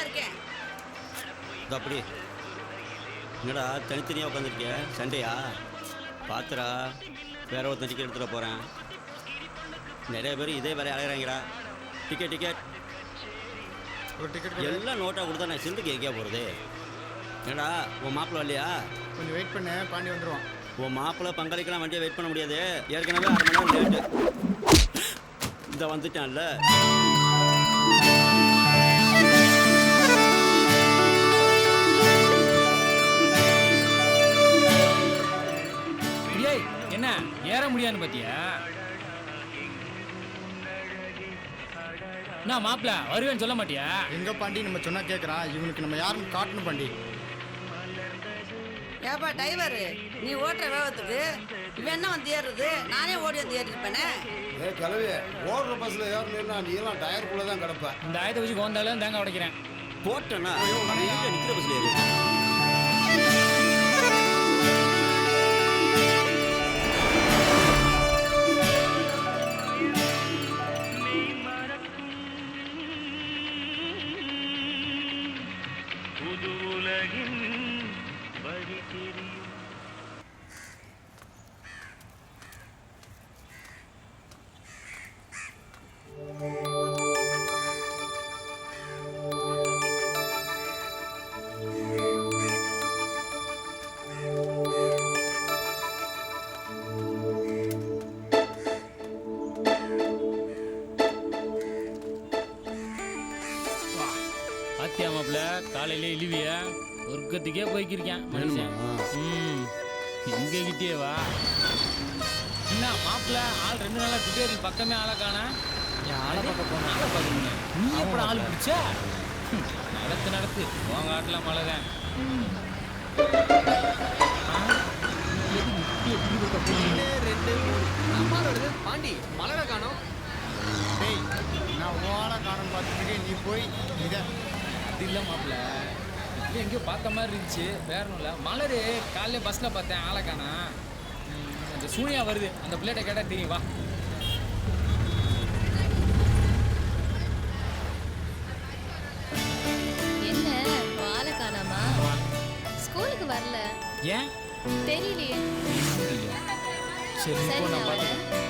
தான் இருக்கேன் இது அப்படி. என்னடா தனித்தனியாக உட்காந்துருக்கிய சண்டையா? பாத்துடா வேற ஒருத்தன் டிக்கெட் எடுத்துட போகிறேன் நிறைய பேர் இதே வேலையை அலைகிறாங்கடா டிக்கெட் டிக்கெட் ஒரு டிக்கெட் எல்லாம் நோட்டாக கொடுத்தா நான் சிந்துக்கு எங்கேயா போகிறது என்னடா உன் மாப்பிள்ளை வரலையா? கொஞ்சம் வெயிட் பண்ணு பாண்டி வந்துருவான். உன் மாப்பிள்ளை பங்களிக்கலாம் வண்டியை வெயிட் பண்ண முடியாது. ஏற்கனவே அரை மணி நேரம் லேட்டு இந்த வந்துட்டான்ல. மாப்பிள வருவேன்னு சொல்ல மாட்டியா? எங்க பாண்டி நம்ம சொன்னா கேட்குறான் இவனுக்கு நம்ம யாருன்னு காட்டணும் பாண்டி. ஏப்பா டிரைவர் நீ ஓட்டுற வேகத்துக்கு இவன் என்ன வந்து ஏறுறது? நானே ஓடி வந்து ஏறிருப்பேனே ஏ கிளவி ஓடுற பஸ்ல ஏறணும்னா நீ எல்லாம் டயருக்குள்ள தான் கிடப்ப. இந்த ஆயத்தை வச்சு கோந்தாலும் தேங்காய் உடைக்கிறேன். போட்டேன்னா நிற்கிற பஸ்ல ஏறு காலையில இழிவிய சொர்க்கத்துக்கே போய்க்கிருக்கேன் மனுஷன். ம். எங்க கிட்டே வா. என்ன மாப்பிள ஆள் ரெண்டு நாளா குட்டேரி பக்கமே ஆளை காணா? ஆளை பார்க்க போன ஆளை பார்க்கணும். நீ எப்படி ஆள் பிடிச்ச? நடத்து நடத்து. உங்க ஆட்டில் மழை தான் ரெண்டு மூணு நம்மளோடது பாண்டி மலரை காணோம். டேய் நான் ஓலை காரணம் பார்த்துட்டு நீ போய் இதை அது இல்லை மாப்பிள இது எங்கேயோ பார்த்த மாதிரி இருந்துச்சு. வேற ஒன்றும் இல்லை. மலர் காலையில பஸ்ஸில் பார்த்தேன் ஆளை காணா. ம், அந்த சூனியா வருது. அந்த பிள்ளைகிட்ட கேட்டால் தெரியும். வா. என்ன வாழை காணாமா? ஸ்கூலுக்கு வரல. ஏன்? தெரியலையே. சரி நீ சரி போ, நான் நான் பார்த்துக்கிறேன்.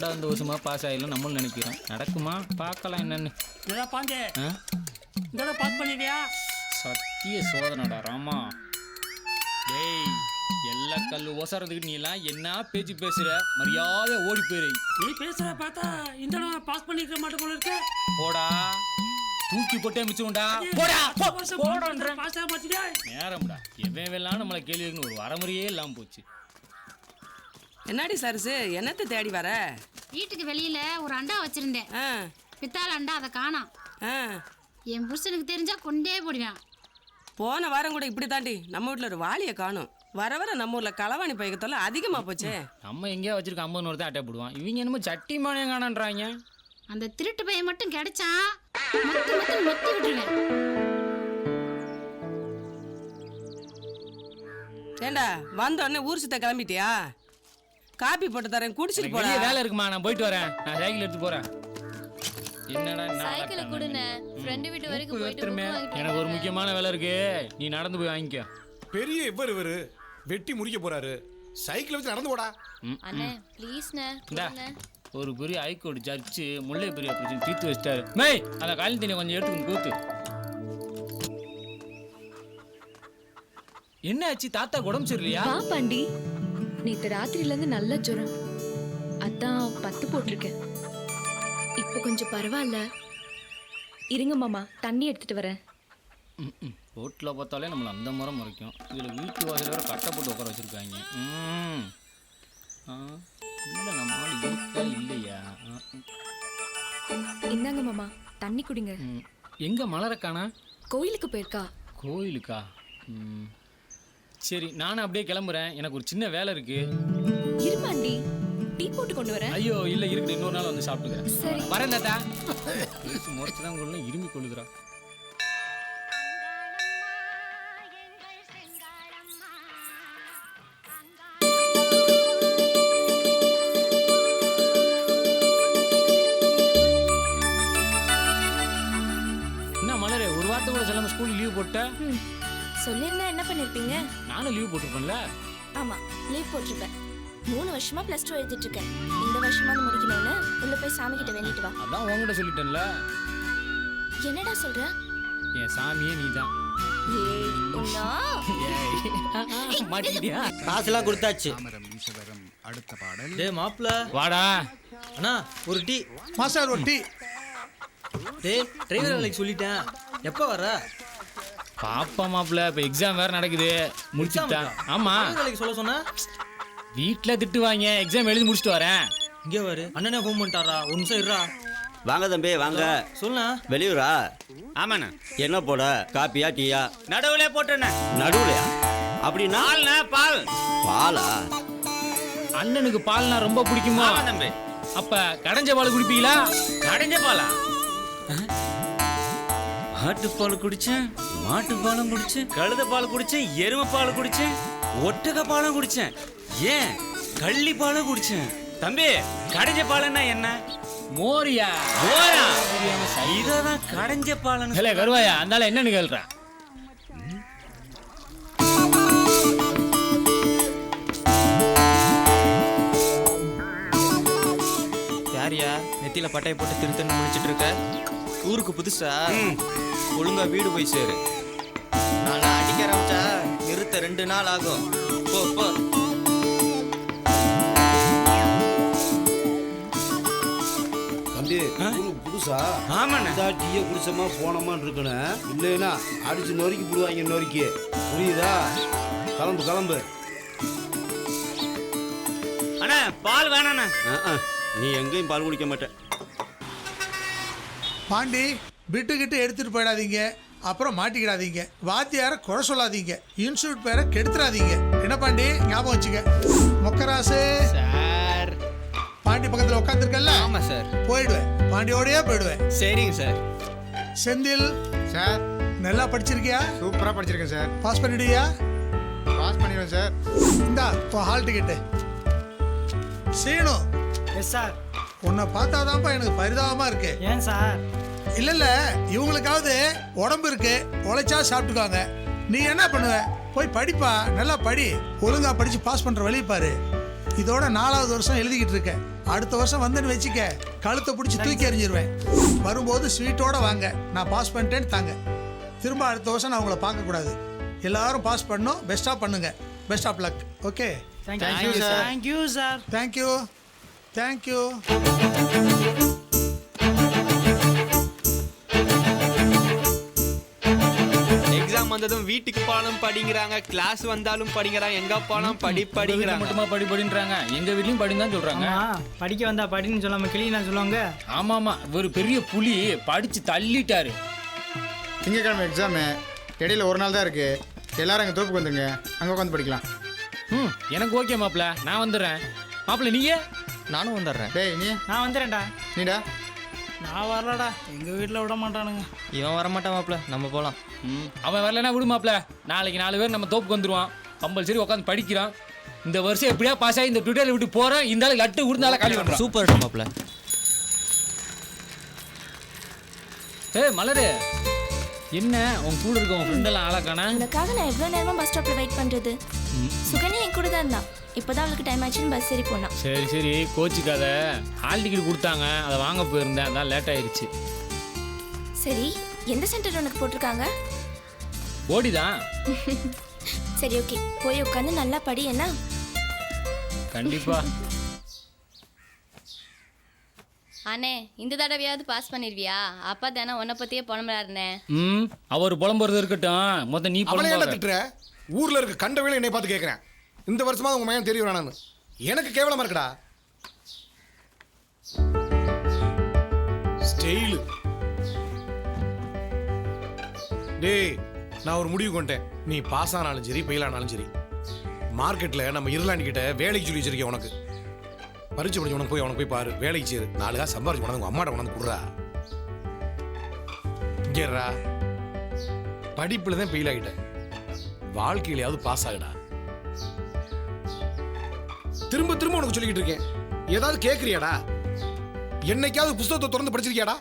பண்டாவது வருஷமா பாஸ் ஆகிடலாம் நம்மளும் நினைக்கிறோம். நடக்குமா? பார்க்கலாம் என்னன்னு. இதா பாஞ்சே. ஆ? இதோட பாஸ் பண்ணிட்டியா? சத்திய சோதனடா ராமா. டேய் எல்லா கல் ஓசறதுக்கு நீ எல்லாம் என்ன பேச்சு பேசுற? மரியாதை ஓடி போயிரு. நீ பேசுற பார்த்தா இந்த தடவை பாஸ் பண்ணிருக்க மாட்டே போல இருக்க. போடா. தூக்கி போட்டே மிச்சம்டா. போடா போ, போடான்றேன். பாஸ் ஆக மாட்டியா நேரம்டா. எவன் வெல்லாம் நம்மளை கேள்வி கேட்கணும். ஒரு வரமுறையே இல்லாமல் போச்சு. என்னடி சரசு? என்னத்தை தேடி வர? வீட்டுக்கு வெளியில ஒரு அண்டா வச்சிருந்தேன். ஆ. பித்தாள அண்டா அதை காணோம். ஆ. என் புருஷனுக்கு தெரிஞ்சா கொண்டே போடுவேன். போன வாரம் கூட இப்படி தாண்டி நம்ம வீட்டில் ஒரு வாளியை காணும். வர வர நம்ம ஊரில் களவாணி பைக்கத்தொல்ல அதிகமாக போச்சே. நம்ம எங்கேயா வச்சிருக்க ஐம்பது நூறு தான் அட்டை போடுவான். இவங்க என்னமோ சட்டி மானியம் காணன்றாங்க. அந்த திருட்டு பையன் மட்டும் கிடைச்சா மொத்த மொத்த மொத்தி விட்டுருவேன். ஏண்டா வந்த உடனே ஊர் சுத்த கிளம்பிட்டியா? காப்பி போட்டு தரேன் குடிச்சிட்டு போடா. வேலை இருக்குமா நான் போயிட்டு வரேன். நான் சைக்கிள் எடுத்து போறேன். என்னடா நான் சைக்கிளை கொடுண்ணே ஃப்ரெண்டு வீட்டு வரைக்கும் போயிட்டு எனக்கு ஒரு. முக்கியமான வேலை இருக்கு. நீ நடந்து போய் வாங்கிக்கோ. பெரிய இவர் இவரு. வெட்டி முடிக்க போறாரு. சைக்கிள் வச்சு நடந்து போடா. அண்ணே ப்ளீஸ்ண்ணே ஒரு பெரிய ஹைகோர்ட் ஜட்ஜு முல்லை பெரிய பிரச்சனை தீர்த்து வச்சிட்டாரு. மேய் அந்த காலி தண்ணி கொஞ்சம் எடுத்துக்கணும் கூத்து. என்ன ஆச்சு? தாத்தா உடம்பு சரியில்லையா? வா பாண்டி. நேத்து ராத்திரில இருந்து நல்ல ஜுரம். அதான் பத்து போட்டிருக்கேன். இப்போ கொஞ்சம் பரவாயில்ல. இருங்க மாமா தண்ணி எடுத்துட்டு வரேன். ரோட்டில் பார்த்தாலே நம்மளை அந்த முறை முறைக்கும். இதில் வீட்டு வாசல் வேற கட்டை போட்டு உட்கார வச்சிருக்காங்க. இல்லை நம்ம ஆள் இருக்கா இல்லையா? இந்தாங்க மாமா தண்ணி குடிங்க. எங்க மலரக்கானா? கோயிலுக்கு போயிருக்கா. கோயிலுக்கா? ம். சரி நானும் அப்படியே கிளம்புறேன். எனக்கு ஒரு சின்ன வேலை இருக்கு. இருமாண்டி டீ போட்டு கொண்டு வரேன். ஐயோ இல்லை இருக்குது இன்னொரு நாள் வந்து சாப்பிட்டுக்கிறேன். வரேன் தாத்தா. முறைச்சு தான் கொள்ளணும் இருமி கொள்ளுதுரா நானும் லீவ் போட்டிருப்பேன்ல? ஆமா லீவ் போட்டிருப்பேன். மூணு வருஷமா பிளஸ் டூ எழுதிட்டு இருக்கேன் இந்த வருஷமாவது முடிக்கணும்னு உள்ள போய் சாமி கிட்ட வேண்டிட்டு வா. அதான் உங்ககிட்ட சொல்லிட்டேன்ல. என்னடா சொல்ற? என் சாமியே நீ தான் ஏய் உன்னா? மாட்டிக்கிட்டியா? காசுலாம் கொடுத்தாச்சு. அடுத்த பாடல். டேய் மாப்ள வாடா. அண்ணா ஒரு டீ. மாஸ்டர் ஒரு டீ. டேய் டிரைவர் வேலைக்கு சொல்லிட்டேன். எப்போ வர பாப்பா மாப்பிள்ள இப்ப எக்ஸாம் வேற நடக்குது. முடிச்சுட்டேன் ஆமா. சொல்ல சொன்னா? வீட்ல திட்டுவாங்க எக்ஸாம் எழுதி முடிச்சுட்டு வரேன். இங்கே வரு அண்ணனே ஃபோன் பண்ணிட்டாரா? ஒரு நிமிஷம் இருடா. வாங்க தம்பி வாங்க. சொல்லுண்ணா. வெளியூரா? ஆமாண்ணா. என்ன போட? காப்பியா டீயா? நடுவுல போட்டேண்ணே நடுவுலையா? அப்படின்னா? பால். பாலா? அண்ணனுக்கு பால்னா ரொம்ப பிடிக்குமா? தம்பி. அப்ப கடைஞ்ச பால் குடிப்பீங்களா? கடைஞ்ச பாலா? ஆட்டுப்பால் குடிச்சேன். மாட்டுப்பாலும் குடிச்சேன் கழுத பால் குடிச்சேன் எருமை பால் குடிச்சேன் ஒட்டக பாலும் குடிச்சேன். ஏன்? கள்ளி பாலும் குடிச்சேன். தம்பி கடைஞ்ச பாலுன்னா என்ன மோரியா. ஓரா இததான் கடைஞ்ச பாலுன்னு ஹலே கருவாயா அதனால என்னன்னு கேள்றேன் யாரியா நெத்தியில பட்டையை போட்டு திருத்தன்னு முடிச்சிட்டு இருக்க? ஊருக்கு புதுசா? ஒழுங்கா வீடு போய் சேரு. நிறுத்த ரெண்டு நாள் ஆகும். போ போ. புதுசா? ஆமாண்ணே. டீயை குடிச்சோமா போனோமான்னு இருக்கணும் இல்லைன்னா அடிச்சு நொறுக்கி போடுவாங்க நொறுக்கி. புரியுதா? கிளம்பு கிளம்பு அண்ணா பால் வேணாண்ணே. நீ எங்கேயும் பால் குடிக்க மாட்டேன் பாண்டி பிட்டு கிட்டு எடுத்துட்டு போயிடாதீங்க. அப்புறம் மாட்டிக்கிடாதீங்க. வாத்தியார குறை சொல்லாதீங்க. இன்ஸ்டியூட் பேரை கெடுத்துறாதீங்க. என்ன பாண்டி? ஞாபகம் வச்சுக்க. மொக்கராசு. சார். பாண்டி பக்கத்துல உட்காந்துருக்கல ஆமா சார். போயிடுவேன். பாண்டியோடயே போயிடுவேன். சரிங்க சார். செந்தில். சார். நல்லா படிச்சிருக்கியா? சூப்பராக படிச்சிருக்கேன் சார். பாஸ் பண்ணிடுவியா பாஸ் பண்ணிடுவேன் சார். இந்தா இப்போ hall ticket Seenu. Yes sir உன்னை பார்த்தாதான்ப்பா எனக்கு பரிதாபமா இருக்கு. ஏன் சார்? இல்ல இல்ல இவங்களுக்காவது உடம்பு இருக்கு உழைச்சா சாப்பிட்டுக்காங்க நீ என்ன பண்ணுவ? போய் படிப்பா நல்லா படி. ஒழுங்கா படிச்சு பாஸ் பண்ற வழி பாரு. இதோட நாலாவது வருஷம் எழுதிக்கிட்டு இருக்க. அடுத்த வருஷம் வந்துன்னு வச்சுக்க கழுத்தை பிடிச்சி தூக்கி எறிஞ்சிருவேன். வரும்போது ஸ்வீட்டோட வாங்க. நான் பாஸ் பண்ணிட்டேன்னு தாங்க. திரும்ப அடுத்த வருஷம் நான் உங்களை பார்க்கக்கூடாது எல்லாரும் பாஸ் பண்ணணும் பெஸ்ட்டாக பண்ணுங்க. Best of luck okay thank you sir thank you sir thank you thank you வந்ததும் வீட்டுக்கு போனாலும் படிங்கிறாங்க கிளாஸ் வந்தாலும் படிங்கிறாங்க எங்க போனாலும் படி படிங்கிறாங்க. மட்டுமா படி படின்றாங்க? எங்க வீட்லயும் படின்னு தான் சொல்றாங்க படிக்க வந்தா படின்னு சொல்லாம கிளி சொல்லுவாங்க. ஆமா ஆமா ஒரு பெரிய புலி படிச்சு தள்ளிட்டாரு. திங்கக்கிழமை எக்ஸாமு இடையில ஒரு நாள் தான் இருக்கு. எல்லாரும் எங்கள் தோப்புக்கு வந்துருங்க. அங்கே உட்காந்து படிக்கலாம். ம் எனக்கு ஓகே மாப்ள. நான் வந்துடுறேன் மாப்ள நீங்க நானும் வந்துடுறேன் டேய் நீ? நான் வந்துடுறேன்டா நீடா? நான் வரலடா. எங்க வீட்ல விட மாட்டானுங்க. இவன் வரமாட்டான் மாப்ள நம்ம போலாம். ம், அவன் வரலன்னா விடு மாப்ள நாளைக்கு நாலு பேர் நம்ம தோப்புக்கு வந்துருவான். கம்பல்சரி உட்காந்து படிக்கிறான். இந்த வருஷம் எப்படியா பாஸ் ஆகி இந்த ட்விட்டரில் விட்டு போறேன் இந்த ஆளு லட்டு விடுந்தால காலி பண்றான். சூப்பர் மாப்ள ஏய் மலரு. என்ன? உன் கூட இருக்க உன் ஃப்ரெண்டெல்லாம் ஆளாக்கானா உனக்காக நான் எவ்வளோ நேரமா பஸ் ஸ்டாப்ல வெயிட் பண்றது? சுகன்யா என் கூட தான் இருந்தா இப்போதான் அவளுக்கு டைம் ஆச்சுன்னு பஸ் ஏறி போனான். சரி சரி. கோச்சுக்காத. ஹால் டிக்கெட் கொடுத்தாங்க. அதை வாங்க போயிருந்தேன். அதான் லேட் ஆயிருச்சு. சரி எந்த சென்டர் உனக்கு போட்டிருக்காங்க? ஓடிதான் சரி ஓகே போய் உட்காந்து நல்லா படி என்ன? கண்டிப்பா. அண்ணே இந்த தடவையாவது பாஸ் பண்ணிருவியா? அப்பா தானே உன்னை பத்தியே புலம்புறாருண்ணே ம் அவர் புலம்புறது இருக்கட்டும். மொத்தம் நீ அவளை ஏன்டா புலம்ப திட்டுற? ஊர்ல இருக்க கண்ட வேலை என்னை பார்த்து கேட்குறேன் இந்த வருஷமா உங்க மையம் தெரிய வேணான்னு எனக்கு கேவலமா இருக்குடா. ஸ்டைலு. டேய் நான் ஒரு முடிவு கொண்டேன் நீ பாஸ் ஆனாலும் சரி ஃபெயில் ஆனாலும் சரி. மார்க்கெட்ல நம்ம இருளாண்டி கிட்ட வேலைக்கு சொல்லி வச்சிருக்கேன் உனக்கு. பரிச்சு படிச்சு உனக்கு போய் உனக்கு போய் பாரு. வேலைக்கு சேரு. நாலு காசு சம்பாரிச்சு உனக்கு உங்க அம்மாட்ட உனக்கு கொடுறா. இங்கேறா படிப்புல தான் ஃபெயில் ஆகிட்டேன் வாழ்க்கையிலையாவது பாஸ் ஆகிடா. திரும்ப திரும்ப உனக்கு சொல்லிக்கிட்டு இருக்கேன். ஏதாவது கேட்குறியாடா என்னைக்காவது புஸ்தகத்தை திறந்து படிச்சிருக்கியாடா?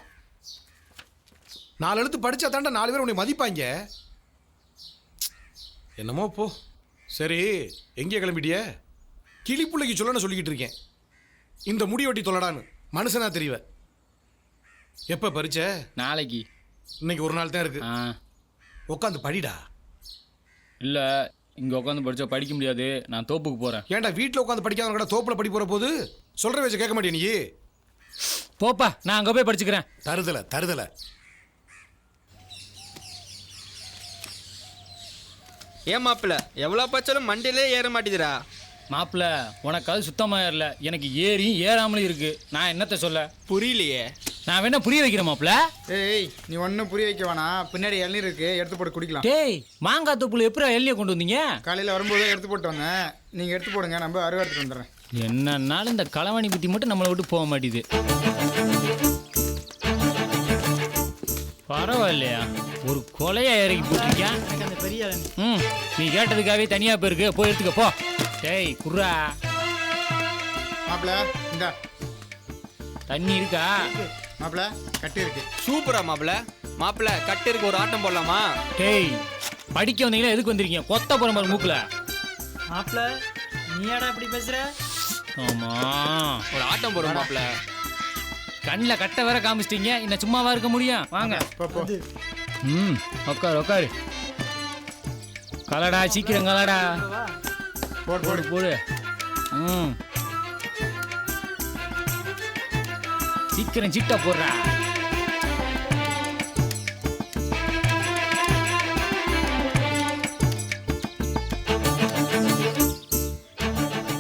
நாலு எழுத்து படிச்சா தாண்டா நாலு பேர் உன்னை மதிப்பாங்க. என்னமோ போ. சரி எங்கே கிளம்பிட்டிய? கிளிப்புள்ளைக்கு சொல்லணும்னு சொல்லிக்கிட்டு இருக்கேன். இந்த முடி வெட்டி தொல்லடான்னு மனுஷனா தெரியவ எப்போ பறிச்ச? நாளைக்கு. இன்னைக்கு ஒரு நாள் தான் இருக்கு. ஆ. உட்காந்து படிடா. இல்லை இங்கே உட்காந்து படித்தா படிக்க முடியாது. நான் தோப்புக்கு போகிறேன் ஏன்டா வீட்டில் உட்காந்து படிக்காத கூட தோப்புல படி போற போது? சொல்ற வச்சு கேட்க மாட்டே நீ? போப்பா நான் அங்கே போய் படிச்சுக்கிறேன். தருதல தருதல. ஏன் மாப்பிள்ள எவ்வளோ பச்சாலும் மண்டையிலே ஏற மாட்டேதுடா. மாப்பிள்ள உனக்கு அது சுத்தமாக ஏறல. எனக்கு ஏறியும் ஏறாமலும் இருக்கு. நான் என்னத்த சொல்ல? புரியலையே. நான் வேணா புரிய வைக்கிறேன் மாப்பிள்ள ஏய் நீ ஒன்றும் புரிய வைக்க வேணாம். பின்னாடி இளநீர் இருக்கு எடுத்து போட்டு குடிக்கலாம். டேய் மாங்காய் தொப்புல எப்படி எல்லையை கொண்டு வந்தீங்க? காலையில் வரும்போது எடுத்து போட்டு வந்தேன். நீங்கள் எடுத்து போடுங்க நம்ம அருவா எடுத்துட்டு வந்துடுறேன். என்னன்னாலும் இந்த களவாணி புத்தி மட்டும் நம்மளை விட்டு போக மாட்டேது. பரவாயில்லையா? ஒரு கொலையா இறக்கி போட்டிருக்கேன் ம் நீ கேட்டதுக்காகவே தனியா போயிருக்கு. போய் எடுத்துக்க போ. டேய் குர்ரா மாப்பிள்ள இந்தா. தண்ணி இருக்கா? மாப்பிள்ள கட்டி இருக்கு. சூப்பரா மாப்பிள்ள. மாப்பிள்ள கட்டிருக்கு ஒரு ஆட்டம் போடலாமா? டேய் படிக்க வந்தீங்களா எதுக்கு வந்திருக்கீங்க? கொத்த போற மாதிரி மூக்குல. மாப்பிள்ள நீயாடா இப்படி பேசுற? ஆமா. ஒரு ஆட்டம் போடுறோம் மாப்பிள்ள. கண்ணில் கட்ட வேற காமிச்சிட்டீங்க இன்னும் சும்மாவா இருக்க முடியும்? வாங்க. போ போ. ம் உட்காரு உட்காரு கலடா சீக்கிரம் கலடா. போடு போடு போடு. ம். சீக்கிரம் சிட்டா போடுறா.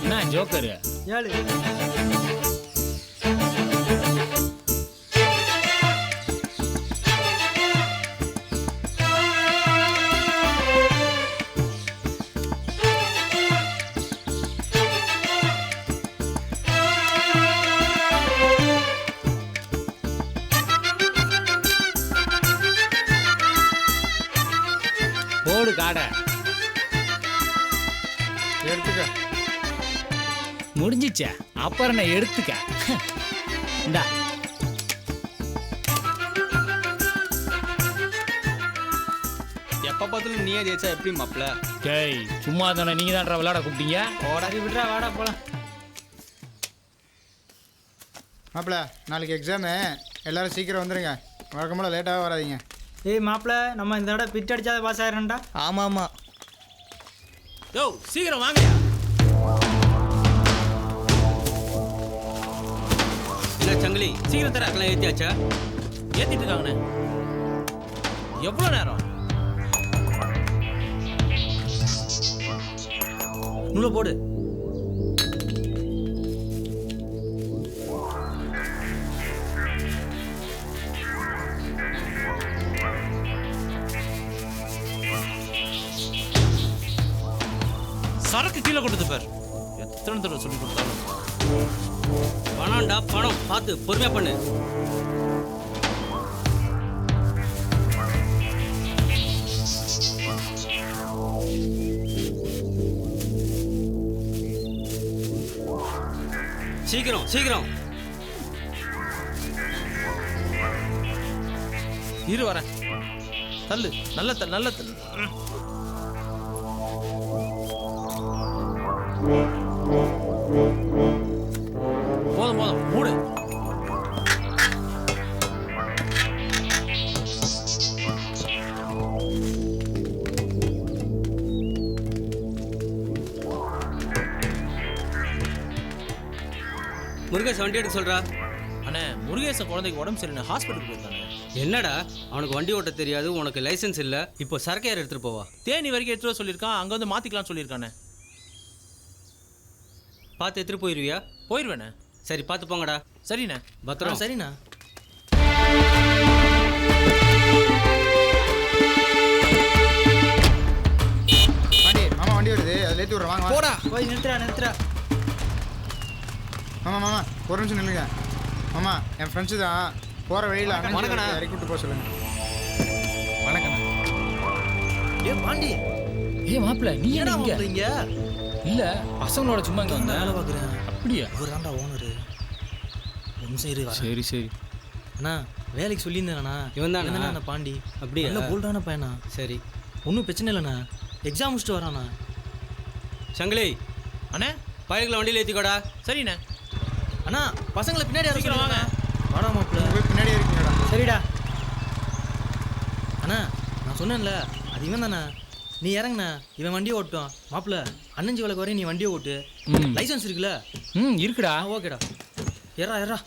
என்ன ஜோக்கரு? ஏழு. போடு காடை. எடுத்துக்க. முடிஞ்சிச்சே. அப்புறம் நான் எடுத்துக்க. இந்தா. எப்போ பார்த்தாலும் நீயே ஜெயிச்சா எப்படி மாப்பிள்ள டேய் சும்மா தானே நீங்க தான்டா விளையாட கூப்பிட்டீங்க. சரி விட்றா வாடா போலாம். மாப்பிள்ள நாளைக்கு எக்ஸாமு எல்லாரும் சீக்கிரம் வந்துடுங்க வழக்கம் போல லேட்டாக வராதீங்க. ஏய் மாப்பிள்ள நம்ம இந்த தடவை பிட் அடிச்சாத பாஸ் ஆயிரம்டா ஆமாம். ஆமாம் யோ சீக்கிரம் வாங்க இல்லை சங்கிலி சீக்கிரம் தர அதெல்லாம் ஏற்றியாச்சா ஏத்திட்டு இருக்காங்கண்ணே. எவ்வளோ நேரம்? நூலை போடு. சரக்கு கீழே கொடுத்து பார். எத்தனை தடவை சொல்லி கொடுத்தாலும். பணம்டா பணம். பார்த்து பொறுமையா பண்ணு. சீக்கிரம் சீக்கிரம். இரு வர தள்ளு. நல்ல தள்ளு நல்ல தள்ளு போதும் போதும். மூடு. முருகேஷ் வண்டி எடுக்க சொல்றா? அண்ணே முருகேசன் குழந்தைக்கு உடம்பு சரியில்லை. ஹாஸ்பிட்டலுக்கு போயிருக்காங்க. என்னடா? அவனுக்கு வண்டி ஓட்ட தெரியாது உனக்கு லைசென்ஸ் இல்லை. இப்போ சரக்கு யார் எடுத்துட்டு போவா. தேனி வரைக்கும் எடுத்துட்டு வர சொல்லியிருக்கான் அங்கே வந்து மாற்றிக்கலாம்னு சொல்லியிருக்கானே. பார்த்து எடுத்துட்டு போயிருவியா? போயிடுவேண்ணே சரி பார்த்து போங்கடா. சரிண்ணே. பத்திரம். சரிண்ணா. வண்டி மாமா வண்டி வருது அதில் ஏற்றி விட்றேன். வாங்க. போடா. போய் நிறுத்துறா நிறுத்துறா மாமா மாமா ஒரு நிமிஷம் நில்லுங்க. மாமா என் ஃப்ரெண்ட்ஸு தான். போகிற வழியில் வணக்கண்ணா. இறக்கி விட்டு போக சொல்லுங்க. வணக்கம் ஏ பாண்டி. ஏய் மாப்பிள்ள நீ என்ன இங்க இங்க? இல்ல பசங்களோட சும்மா இங்க வந்த? வேலை பார்க்குறேன். அப்படியா? இவர் தான்டா ஓனரு நிமிஷம் இரு வரேன். சரி சரி. அண்ணா வேலைக்கு சொல்லியிருந்தேண்ணா இவன் தானா? அண்ணா பாண்டி. அப்படியா? நல்ல போல்டான பையனா. சரி. ஒன்றும் பிரச்சனை இல்லைண்ணா. எக்ஸாம் முடிச்சுட்டு வரானா சங்கிலி. அண்ணே? பயல்களை வண்டியில் ஏற்றிக்கோடா சரிண்ணே. அண்ணா பசங்களை பின்னாடி யாரும் சீக்கிரம் வாங்க. வாடா மாப்பிள்ள பின்னாடி இருக்கீங்கடா. சரிடா. அண்ணா நான் சொன்னேன்ல அது இவன் தானே நீ இறங்குண்ணா இவன் வண்டியை ஓட்டும். மாப்பிள்ள அண்ணஞ்சி வழக்கு வரையும் நீ வண்டியை ஓட்டு. லைசன்ஸ் இருக்குல்ல? ம் இருக்குடா. ஓகேடா. ஏறா ஏறா.